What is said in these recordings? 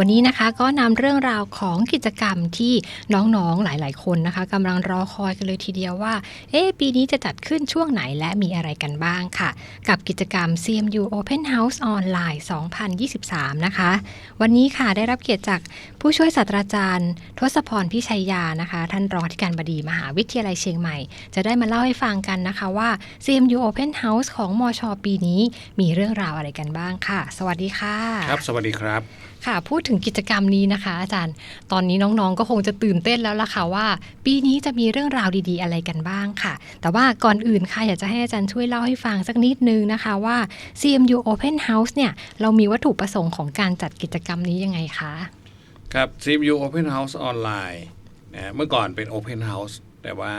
วันนี้นะคะก็นำเรื่องราวของกิจกรรมที่น้องๆหลาย ๆ คนนะคะกำลังรอคอยกันเลยทีเดียวว่า เอ๊ะปีนี้จะจัดขึ้นช่วงไหนและมีอะไรกันบ้างค่ะ กับกิจกรรม CMU Open House Online 2023 นะคะ วันนี้ค่ะได้รับเกียรติจากผู้ช่วยศาสตราจารย์ ทศพรพิชัยยานะคะ ท่านรองอธิการบดีมหาวิทยาลัยเชียงใหม่ จะได้มาเล่าให้ฟังกันนะคะว่า CMU Open House ของมชปีนี้มีเรื่องราวอะไรกันบ้างค่ะ สวัสดีค่ะ ครับ สวัสดีครับ ค่ะพูดถึงกิจกรรมนี้นะคะ อาจารย์ ตอนนี้น้องๆก็คงจะตื่นเต้นแล้วล่ะค่ะว่า ปีนี้จะมีเรื่องราวดีๆ อะไรกันบ้างค่ะ แต่ว่าก่อนอื่นค่ะอยากจะให้อาจารย์ช่วยเล่าให้ฟังสักนิดนึงนะคะว่า CMU Open House เนี่ยเรามีวัตถุประสงค์ของการจัดกิจกรรมนี้ยังไงคะ ครับ CMU Open House ออนไลน์นะเมื่อก่อนเป็น Open House แต่ว่า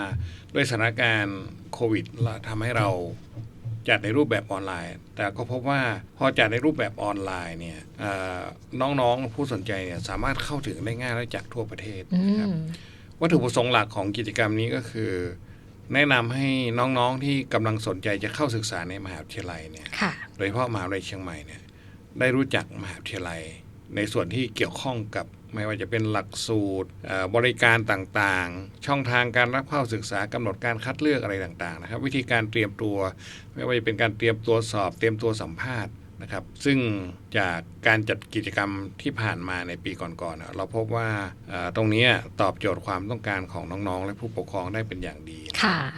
ด้วยสถานการณ์โควิดทำให้เรา จัดในรูปแบบออนไลน์ แต่ก็พบว่าพอจัดในรูปแบบออนไลน์เนี่ยเอ่อน้องๆผู้สนใจเนี่ยสามารถเข้าถึงได้ง่ายและจากทั่วประเทศอืนะครับมวัตถุประสงค์หลักของกิจกรรมนี้ก็คือ แนะนำให้น้องๆที่กำลังสนใจจะเข้าศึกษาในมหาวิทยาลัยเนี่ยค่ะโดยเฉพาะมหาวิทยาลัยเชียงใหม่เนี่ยได้รู้จักมหาวิทยาลัย ในส่วนที่เกี่ยวข้องกับ ไม่ว่าจะเป็นหลักสูตรบริการต่างๆ ช่องทางการรับเข้าศึกษากำหนดการคัดเลือกอะไรต่างๆนะครับ วิธีการเตรียมตัว ไม่ว่าจะเป็นการเตรียมตัวสอบ เตรียมตัวสัมภาษณ์นะครับ ซึ่งจากการจัดกิจกรรมที่ผ่านมาในปีก่อนๆอะเราพบว่าตรงนี้ตอบโจทย์ความต้องการของน้องๆ และผู้ปกครองได้เป็นอย่างดี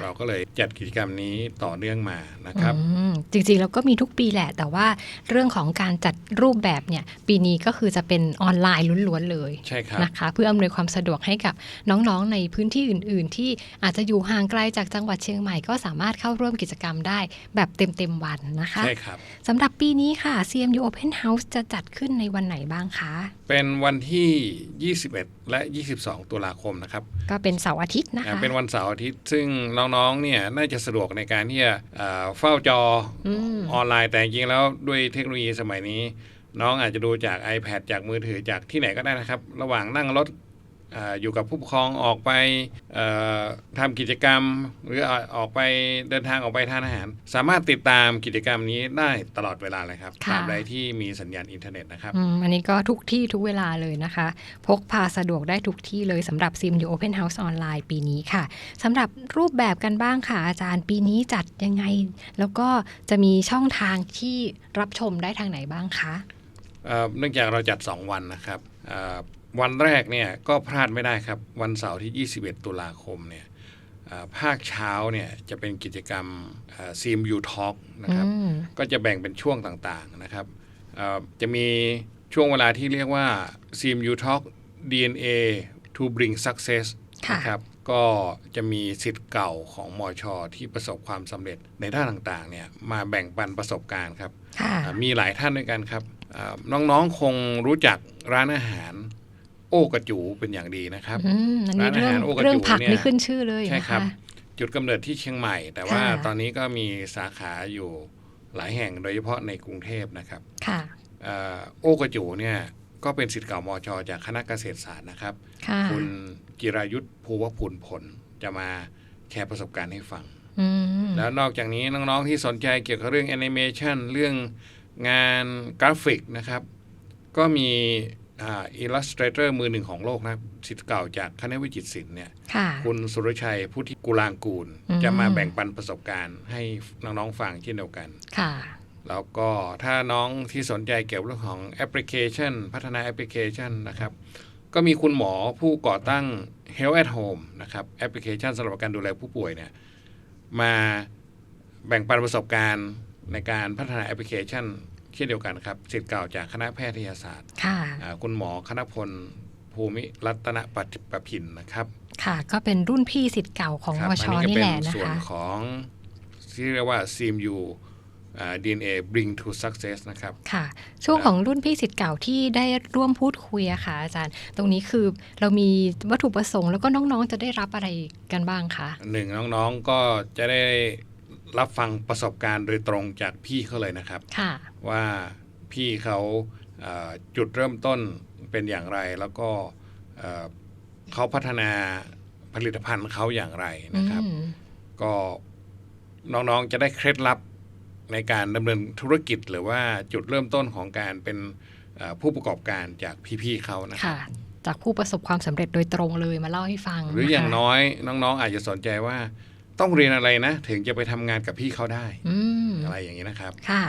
เราก็เลยจัดกิจกรรมนี้ต่อเนื่องมานะครับอืมจริงๆแล้วก็มีทุกปีแหละ แต่ว่าเรื่องของการจัดรูปแบบเนี่ยปีนี้ก็คือจะเป็นออนไลน์ล้วนๆเลยใช่ครับนะคะ เพื่ออำนวยความสะดวกให้กับน้องๆในพื้นที่อื่น ๆ ที่อาจจะอยู่ห่างไกลจากจังหวัดเชียงใหม่ก็สามารถเข้าร่วมกิจกรรมได้แบบเต็มๆวันนะคะใช่ครับสำหรับปีนี้ค่ะ CMU Open House จะจัดขึ้นในวันไหนบ้างคะ เป็นวันที่ 21 และ 22 ตุลาคมนะครับ ก็เป็นเสาร์อาทิตย์นะอ่าคะ เป็นวันเสาร์อาทิตย์ ซึ่งน้องๆ เนี่ยน่าจะสะดวกในการที่จะเอ่อเฝ้าจออมออนไลน์ แต่จริงๆแล้วด้วยเทคโนโลยีสมัยนี้ น้องอาจจะดูจาก iPad จากมือถือจากที่ไหนก็ได้นะครับ ระหว่างนั่งรถ อ่าอยู่กับผู้ปกครองออกไปเอ่อทำกิจกรรม หรือออกไปเดินทางออกไปทานอาหาร สามารถติดตามกิจกรรมนี้ได้ตลอดเวลาเลยครับค่ะตราบใดที่มีสัญญาณอินเทอร์เน็ตนะครับอืมอันนี้ก็ทุกที่ทุกเวลาเลยนะคะ พกพาสะดวกได้ทุกที่เลยสำหรับ CMU Open House ออนไลน์ปีนี้ค่ะสำหรับรูปแบบกันบ้างค่ะ อาจารย์ปีนี้จัดยังไง แล้วก็จะมีช่องทางที่รับชมได้ทางไหนบ้างคะเอ่อเนื่องจากเราจัด 2 วันนะครับเอ่อ วันแรกเนี่ยก็พลาดไม่ได้ครับ วันเสาร์ที่ 21 ตุลาคมเนี่ยเอ่อภาคเช้าเนี่ยจะเป็นกิจกรรมซีมยูทอ l k นะครับอืมก็จะแบ่งเป็นช่วงต่างๆนะครับเอ่อจะมีช่วงเวลาที่เรียกว่า CMU Talk DNA to bring success ค่ะนะครับก็จะมีสิทธิ์เก่าของมอชอที่ประสบความสำเร็จในด้านต่างๆเนี่ยมาแบ่งปันประสบการณ์ครับค่ะอ่ามีหลายท่านด้วยกันครับอ่าน้องๆคงรู้จักร้านอาหาร โอกระจูเป็นอย่างดีนะครับอืมอันนี้ร้านอาเรื่องหารโอกระจูเรื่องผักเนี่ยนี่ขึ้นชื่อเลยใช่นะครัคะบจุดกำเนิดที่เชียงใหม่ แต่ว่าค่ะตอนนี้ก็มีสาขาอยู่หลายแห่งโดยเฉพาะในกรุงเทพนะครับค่ะอ่าโอกระจูเนี่ยก็เป็นสิทธิ์เก่ามอชอจากคณะเกษตรศาสตร์นะครับค่ะคุณจิรายุทธภูวพุนผลจะมาแชร์ประสบการณ์ให้ฟังอืมแล้วนอกจากนี้น้องๆที่สนใจเกี่ยวกับเรื่องแอนิเมชันเรื่องงานกราฟิกนะครับ ก็มี อิลลัสเตรเตอร์มือหนึ่งของโลกนะครับสิทธิ์เก่าจากคณะวิจิตรศิลป์เนี่ยค่ะคุณสุรชัยพุทธิกุลางกูลอืมจะมาแบ่งปันประสบการณ์ ให้น้องๆฟังเช่นเดียวกันค่ะแล้วก็ถ้าน้องที่สนใจเกี่ยวกับเรื่องของแอปพลิเคชัน พัฒนาแอปพลิเคชันนะครับ ก็มีคุณหมอผู้ก่อตั้ง Health at Home นะครับแอปพลิเคชันสำหรับการดูแลผู้ป่วยเนี่ยมาแบ่งปันประสบการณ์ในการพัฒนาแอปพลิเคชัน เช่นเดียวกันครับสิทธิ์เก่าจากคณะแพทยศาสตร์ค่ะอ่าคุณหมอคณพลภูมิรัตนปฏิปพินนะครับ ค่ะ ก็เป็นรุ่นพี่สิทธิ์เก่าของครัมบชอันนี้ก็นี่เป็แหนละนะส่วนคะของที่เรียกว่า CMU อ่า DNA bring to success นะครับ ค่ะ ช่วงของรุ่นพี่สิทธิ์เก่าที่ได้ร่วมพูดคุยอะค่ะอาจารย์ ตรงนี้คือเรามีวัตถุประสงค์แล้วก็น้องๆจะได้รับอะไรกันบ้างคะหนึ่งน้องๆก็จะได้ รับฟังประสบการณ์โดยตรงจากพี่เขาเลยนะครับค่ะว่าพี่เขาเอ่อจุดเริ่มต้นเป็นอย่างไร แล้วก็เอ่อเขาพัฒนาผลิตภัณฑ์เขาอย่างไรนะครับอืมก็น้องๆจะได้เคล็ดลับในการดำเนินธุรกิจหรือว่าจุดเริ่มต้นของการเป็นเอ่อผู้ประกอบการจากพี่ๆเขานะครับค่ะจากผู้ประสบความสำเร็จโดยตรงเลยมาเล่าให้ฟัง หรืออย่างนะคะน้อยน้องๆ อาจจะสนใจว่า ต้องเรียนอะไรนะ ถึงจะไปทำงานกับพี่เขาได้อืมอะไรอย่างนี้นะครับ ค่ะ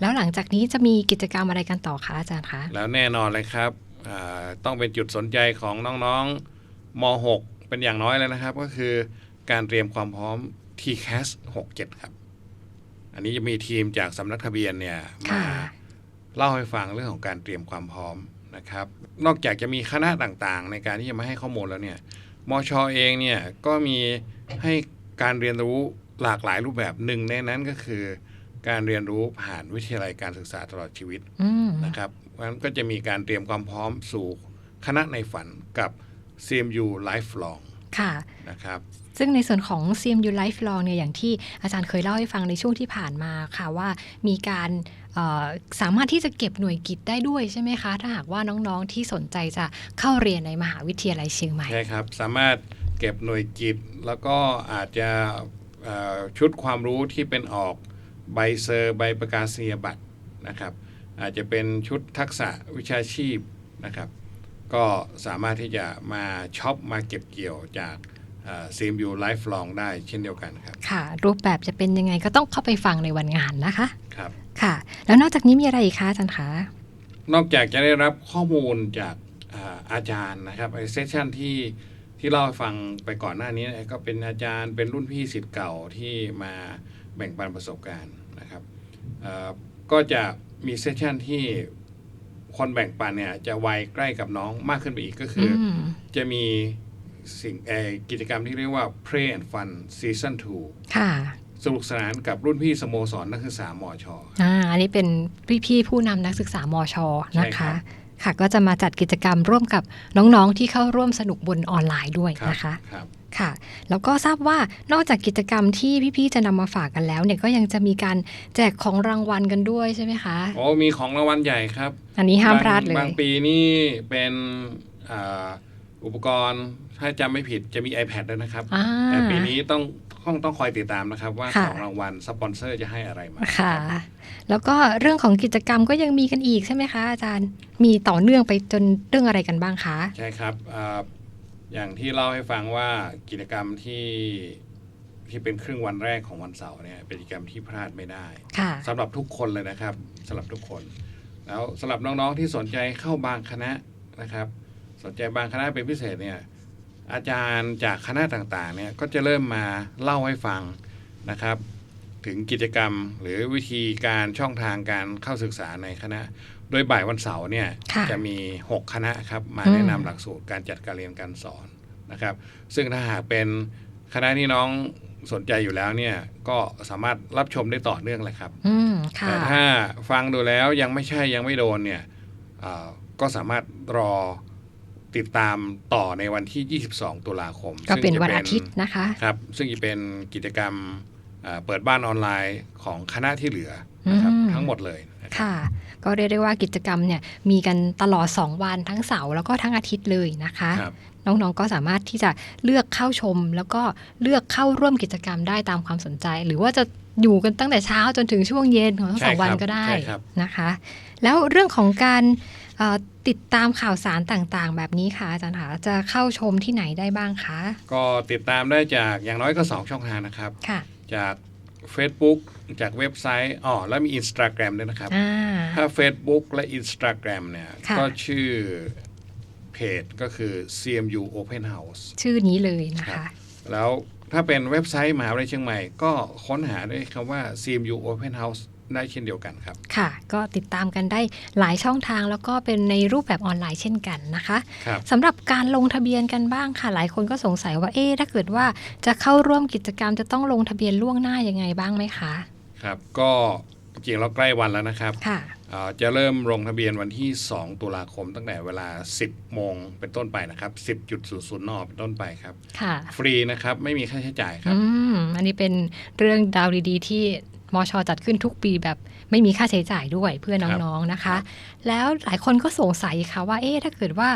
แล้วหลังจากนี้จะมีกิจกรรมอะไรกันต่อคะอาจารย์คะแล้วแน่นอนเลยครับอ่าต้องเป็นจุดสนใจของน้องๆม .6 เป็นอย่างน้อยเลยนะครับ ก็คือการเตรียมความพร้อม TCAS 67 ครับ อันนี้จะมีทีมจากสำนักทะเบียนเนี่ยมาค่ะเล่าให้ฟังเรื่องของการเตรียมความพร้อมนะครับ นอกจากจะมีคณะต่างๆ ในการที่จะมาให้ข้อมูลแล้วเนี่ยมชเองเนี่ยก็มีให้ การเรียนรู้หลากหลายรูปแบบหนึ่งในนั้นก็คือ การเรียนรู้ผ่านวิทยาลัยการศึกษาตลอดชีวิตอืมนะครับเพราะฉะนั้นก็จะมีการเตรียมความพร้อมสู่คณะในฝันกับ CMU Lifelong ค่ะนะครับซึ่งในส่วนของ CMU Lifelong เนี่ยอย่างที่อาจารย์เคยเล่าให้ฟังในช่วงที่ผ่านมาค่ะว่ามีการเอ่อสามารถที่จะเก็บหน่วยกิจได้ด้วยใช่ไหมคะ ถ้าหากว่าน้องๆที่สนใจจะเข้าเรียนในมหาวิทยาลัยเชียงใหม่ใช่ครับ สามารถ เก็บหน่วยกิจ แล้วก็อาจจะเอ่อชุดความรู้ที่เป็นออกใบเซอร์ใบประกาศนียบัตรนะครับอาจจะเป็นชุดทักษะวิชาชีพนะครับ ก็สามารถที่จะมาช็อปมาเก็บเกี่ยวจากเอ่อ CMU Lifelong ได้เช่นเดียวกันครับ ค่ะ รูปแบบจะเป็นยังไงก็ต้องเข้าไปฟังในวันงานนะคะครับค่ะ แล้วนอกจากนี้มีอะไรอีกคะอาจารย์คะนอกจากจะได้รับข้อมูลจากอาอาจารย์นะครับไอเซสชันที่ ที่เล่าให้ฟังไปก่อนหน้านี้เนี่ยก็เป็นอาจารย์เป็นรุ่นพี่สิทธิ์เก่าที่มาแบ่งปันประสบการณ์นะครับเอ่อก็จะมีเซสชันที่คนแบ่งปันเนี่ยจะวัยใกล้กับน้องมากขึ้นไปอีกก็คืออือมจะมีสิ่งเอ่อกิจกรรมที่เรียกว่า Play and Fun Season ค่ะ2สนุกสนานกับรุ่นพี่สโมสรนักศึกษามอชออ่าอันนี้เป็นพี่ๆผู้นำนักศึกษามชใช่นะครัคะบ ค่ะก็จะมาจัดกิจกรรมร่วมกับน้องๆที่เข้าร่วมสนุกบนออนไลน์ด้วยรับนะคะครับค่ะแล้วก็ทราบว่านอกจากกิจกรรมที่พี่ๆจะนำมาฝากกันแล้วเนี่ยก็ยังจะมีการแจกของรางวัลกันด้วยใช่ไหมคะโอ้มีของรางวัลใหญ่ครับ อันนี้ห้ามพลาดเลบายงปีนี่เป็นอ่า อุปกรณ์ถ้าจำไม่ผิดจะมี iPad ด้วยนะครับ อ่า แต่ปีนี้ต้องต้องต้องคอยติดตามนะครับ ว่าค่ะ ของรางวัลสปอนเซอร์จะให้อะไรมาค่ะ แล้วก็เรื่องของกิจกรรมก็ยังมีกันอีกใช่ไหมคะอาจารย์ มีต่อเนื่องไปจนเรื่องอะไรกันบ้างคะ ใช่ครับอ่าอย่างที่เล่าให้ฟังว่ากิจกรรมที่ที่เป็นครึ่งวันแรกของวันเสาร์เนี่ยเป็นกิจกรรมที่พลาดไม่ได้ ค่ะ สำหรับทุกคนเลยนะครับสำหรับทุกคน แล้วสำหรับน้องๆที่สนใจเข้าบางคณะนะครับ สนใจบางคณะเป็นพิเศษเนี่ยอาจารย์จากคณะต่างๆเนี่ยก็จะเริ่มมาเล่าให้ฟังนะครับ ถึงกิจกรรมหรือวิธีการช่องทางการเข้าศึกษาในคณะ โดยบ่ายวันเสาร์เนี่ยค่ะจะมี 6 คณะครับมาอืมแนะนำหลักสูตรการจัดการเรียนการสอนนะครับ ซึ่งถ้าหากเป็นคณะที่น้องสนใจอยู่แล้วเนี่ยก็สามารถรับชมได้ต่อเนื่องเลยครับอืมค่ะแต่ถ้าฟังดูแล้วยังไม่ใช่ยังไม่โดนเนี่ยเอ่อก็สามารถรอ ติดตามต่อในวันที่ 22 ตุลาคม ก็เป็นซึ่งจะวันอาทิตย์นะคะครับ ซึ่งจะเป็นกิจกรรมเอ่อเปิดบ้านออนไลน์ของคณะที่เหลือนะครับอืมทั้งหมดเลยนะครับค่ะ ก็เรียกได้ว่ากิจกรรมเนี่ยมีกันตลอด 2 วันทั้งเสาร์แล้วก็ทั้งอาทิตย์เลยนะคะครับน้องๆก็สามารถที่จะเลือกเข้าชม แล้วก็เลือกเข้าร่วมกิจกรรมได้ตามความสนใจ หรือว่าจะอยู่กันตั้งแต่เช้าจนถึงช่วงเย็นของทั้งสองใช่ครับวันก็ได้ใช่ครับนะคะ แล้วเรื่องของการเอ่อ ติดตามข่าวสารต่างๆ แบบนี้ค่ะอาจารย์คะจะเข้าชมที่ไหนได้บ้างคะก็ติดตามได้จากอย่างน้อยก็ 2 ช่องทางนะครับ ค่ะ จาก Facebook จากเว็บไซต์อ๋อแล้วมี Instagram ด้วยนะครับ อ่า ถ้า Facebook และ Instagram เนี่ย ค่ะ ก็ชื่อเพจก็คือ CMU Open House ชื่อนี้เลยนะครัคะ บ แล้วถ้าเป็นเว็บไซต์มหาวิทยาลัยเชียงใหม่ ก็ค้นหาด้วยคำว่า CMU Open House ได้เช่นเดียวกันครับ ค่ะ ก็ติดตามกันได้หลายช่องทางแล้วก็เป็นในรูปแบบออนไลน์เช่นกันนะคะครับสำหรับการลงทะเบียนกันบ้างค่ะ หลายคนก็สงสัยว่าเอ๊ะถ้าเกิดว่าจะเข้าร่วมกิจกรรมจะต้องลงทะเบียนล่วงหน้ายังไงบ้างไหมคะ ครับ ก็จริงๆเราใกล้วันแล้วนะครับค่ะเอ่อจะเริ่มลงทะเบียนวันที่ 2 ตุลาคมตั้งแต่เวลา 10 โมงเป็นต้นไปนะครับ 10.00นเป็นต้นไปครับค่ะฟรีนะครับ ไม่มีค่าใช้จ่ายครัอืบมอันนี้เป็นเรื่องดาวดีๆ ที่ มชจัดขึ้นทุกปีแบบไม่มีค่าใช้จ่ายด้วยเพื่อน้องๆนะคะ แล้วหลายคนก็สงสัยค่ะว่าเอ๊ะถ้าเกิดว่า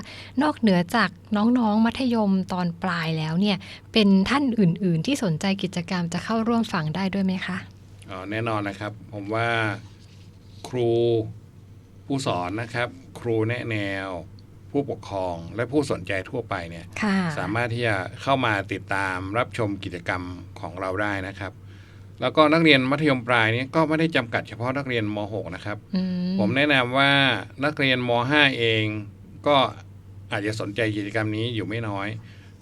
นอกเหนือจากน้องๆ มัธยมตอนปลายแล้วเนี่ยเป็นท่านอื่น ๆ ที่สนใจกิจกรรมจะเข้าร่วมฟังได้ด้วยไหมคะอ๋อแน่นอนนะครับ ผมว่าครูผู้สอนนะครับ ครูแนะแนว ผู้ปกครองและผู้สนใจทั่วไปเนี่ยค่ะสามารถที่จะเข้ามาติดตามรับชมกิจกรรมของเราได้นะครับ แล้วก็นักเรียนมัธยมปลายเนี่ยก็ไม่ได้จำกัดเฉพาะนักเรียนม .6 นะครับอืผมแนะนำว่านักเรียนม .5 เองก็อาจจะสนใจกิจกรรมนี้อยู่ไม่น้อย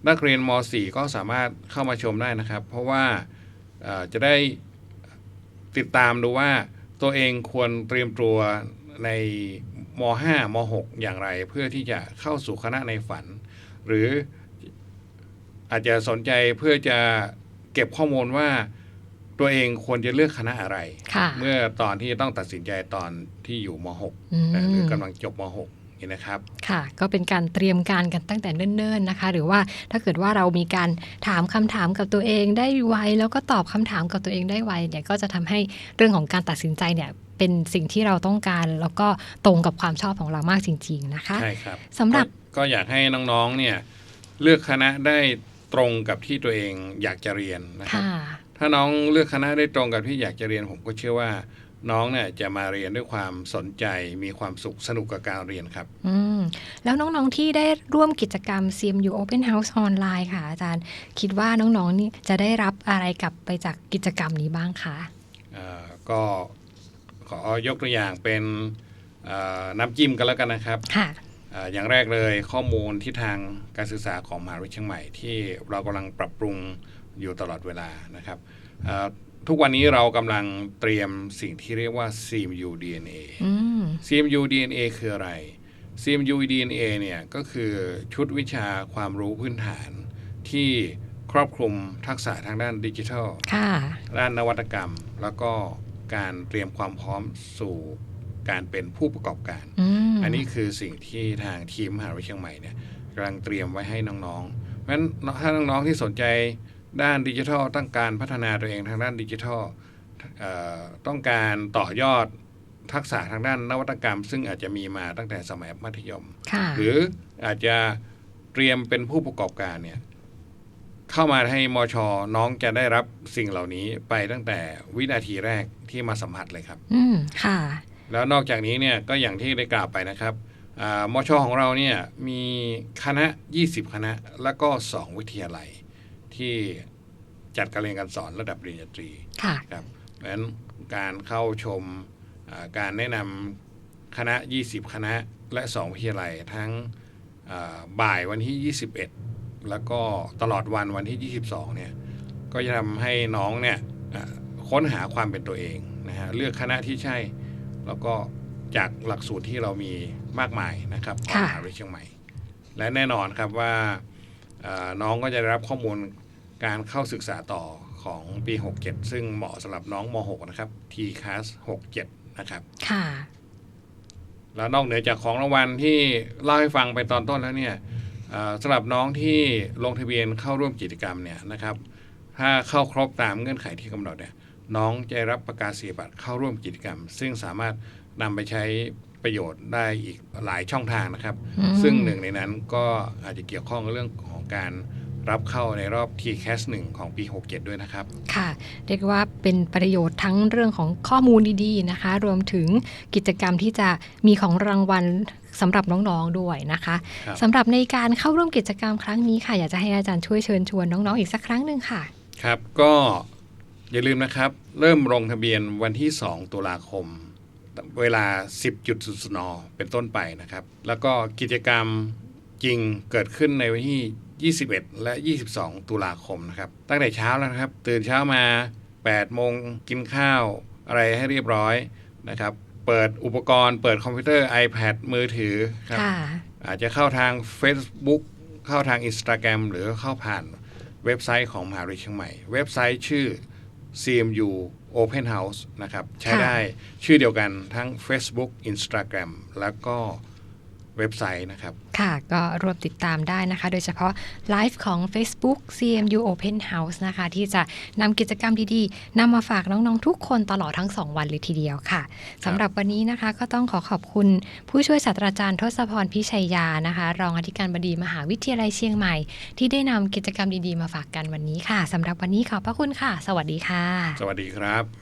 นักเรียนม .4 ก็สามารถเข้ามาชมได้นะครับ เพราะว่าเอ่อจะได้ติดตามดูว่าตัวเองควรเตรียมตัวในม .5 ม .6 อย่างไร เพื่อที่จะเข้าสู่คณะในฝัน หรืออาจจะสนใจเพื่อจะเก็บข้อมูลว่า ตัวเองควรจะเลือกคณะอะไรค่ะเมื่อตอนที่ต้องตัดสินใจตอนที่อยู่มอื .6 นะหรือมกำลังจบม .6 นี่นะครับค่ะก็เป็นการเตรียมการกันตั้งแต่เนิ่นๆนะคะ หรือว่าถ้าเกิดว่าเรามีการถามคำถามกับตัวเองได้ไวแล้วก็ตอบคำถามกับตัวเองได้ไวเนี่ยก็จะทำให้เรื่องของการตัดสินใจเนี่ยเป็นสิ่งที่เราต้องการ แล้วก็ตรงกับความชอบของเรามากจริง ๆนะคะใช่ครับสำหรับก็ก็อยากให้น้องๆเนี่ยเลือกคณะได้ตรงกับที่ตัวเองอยากจะเรียนนะครับค่ะ ถ้าน้องเลือกคณะได้ตรงกับที่อยากจะเรียนผมก็เชื่อว่าน้องเนี่ยจะมาเรียนด้วยความสนใจมีความสุขสนุกกับการเรียนครับ อืมแล้วน้องๆที่ได้ร่วมกิจกรรม CMU Open House ออนไลน์ค่ะอาจารย์ คิดว่าน้องๆนี่จะได้รับอะไรกลับไปจากกิจกรรมนี้บ้างคะเอ่อก็ขอยกตัวอย่างเป็นเอ่อน้ำจิ้มกันแล้วกันนะครับค่ะเอ่ออย่างแรกเลยข้อมูลที่ทางการศึกษาของมหาวิทยาลัยเชียงใหม่ที่เรากำลังปรับปรุง อยู่ตลอดเวลานะครับเอ่อทุกวันนี้เรากำลังเตรียมสิ่งที่เรียกว่า CMU DNA อืม CMU DNA คืออะไร CMU DNA เนี่ยก็คือชุดวิชาความรู้พื้นฐานที่ครอบคลุมทักษะทางด้านดิจิทัลค่ะด้านนวัตกรรม แล้วก็การเตรียมความพร้อมสู่การเป็นผู้ประกอบการอืมอันนี้คือสิ่งที่ทางทีมมหาวิทยาลัยเชียงใหม่เนี่ยกำลังเตรียมไว้ให้น้องๆเพราะฉะนั้นถ้าน้องๆที่สนใจ ด้านดิจิทัลต้องการพัฒนาตัวเองทางด้านดิจิทัลเอ่อต้องการต่อยอดทักษะทางด้านนวัตกรรม ซึ่งอาจจะมีมาตั้งแต่สมัยมัธยมค่ะหรืออาจจะเตรียมเป็นผู้ประกอบการเนี่ยเข้ามาให้มชน้องจะได้รับสิ่งเหล่านี้ไปตั้งแต่วินาทีแรกที่มาสัมผัสเลยครับ อืมค่ะ แล้วนอกจากนี้เนี่ยก็อย่างที่ได้กล่าวไปนะครับอ่ามชของเราเนี่ยมีคณะ 20 คณะแล้วก็ 2 วิทยาลัย ที่จัดการเรียนการสอนระดับปริญญาตรีค่ะครับเพราะฉะนั้นการเข้าชมอ่าการแนะนำคณะ 20 คณะและ 2 วิทยาลัยทั้งอ่าบ่ายวันที่ 21 แล้วก็ตลอดวันวันที่ 22 เนี่ย ก็จะทำให้น้องเนี่ยอ่าค้นหาความเป็นตัวเองนะฮะเลือกคณะที่ใช่ แล้วก็จากหลักสูตรที่เรามีมากมายนะครับของค่ะมหาวิทยาลัยเชียงใหม่ และแน่นอนครับว่าเอ่อน้องก็จะได้รับข้อมูล การเข้าศึกษาต่อของปี 67 ซึ่งเหมาะสำหรับน้องม .6 นะครับ T Class 67 นะครับ ค่ะ แล้วนอกเหนือจากของรางวัลที่เล่าให้ฟังไปตอนต้นแล้วเนี่ยเอ่อสำหรับน้องที่ลงทะเบียนเข้าร่วมกิจกรรมเนี่ยนะครับ ถ้าเข้าครบตามเงื่อนไขที่กำหนดเนี่ยน้องจะได้รับประกาศนียบัตรเข้าร่วมกิจกรรม ซึ่งสามารถนำไปใช้ประโยชน์ได้อีกหลายช่องทางนะครับอืมซึ่งหนึ่งในนั้นก็อาจจะเกี่ยวข้องกับเรื่องของการ รับเข้าในรอบ t c a s 1ของปี 67 ด้วยนะครับ ค่ะ เรียกว่าเป็นประโยชน์ทั้งเรื่องของข้อมูลดีๆนะคะ รวมถึงกิจกรรมที่จะมีของรางวัลสำหรับน้องๆด้วยนะคะครับสำหรับในการเข้าร่วมกิจกรรมครั้งนี้ค่ะ อยากจะให้อาจารย์ช่วยเชิญชวนน้องๆอีกสักครั้งหนึ่งค่ะ ครับก็อย่าลืมนะครับ เริ่มลงทะเบียนวันที่ 2 ตุลาคม เวลา 10.00นเป็นต้นไปนะครับ แล้วก็กิจกรรมจริงเกิดขึ้นในวันที่ 21 และ 22 ตุลาคมนะครับ ตั้งแต่เช้าแล้วนะครับ ตื่นเช้ามา 8 โมงกินข้าวอะไรให้เรียบร้อยนะครับ เปิดอุปกรณ์ เปิดคอมพิวเตอร์ iPad มือถือครับค่ะอาจจะเข้าทาง Facebook เข้าทาง Instagram หรือเข้าผ่านเว็บไซต์ของมหาวิทยาลัยเชียงใหม่ เว็บไซต์ชื่อ CMU Open House นะครับ ใช้ค่ะได้ชื่อเดียวกันทั้ง Facebook Instagram แล้วก็ เว็บไซต์นะครับ ค่ะก็รวมติดตามได้นะคะ โดยเฉพาะไลฟ์ของ Facebook CMU Open House นะคะ ที่จะนำกิจกรรมดีๆนำมาฝากน้องๆ ทุกคนตลอดทั้ง 2 วันเลยทีเดียวค่ะสำหรับวันนี้นะคะก็ต้องขอขอบคุณผู้ช่วยศาสตราจารย์ทศพรพิชัยยานะคะ รองอธิการบดีมหาวิทยาลัยเชียงใหม่ ที่ได้นำกิจกรรมดีๆมาฝากกันวันนี้ค่ะสำหรับวันนี้ขอบพระคุณค่ะ สวัสดีค่ะ สวัสดีครับ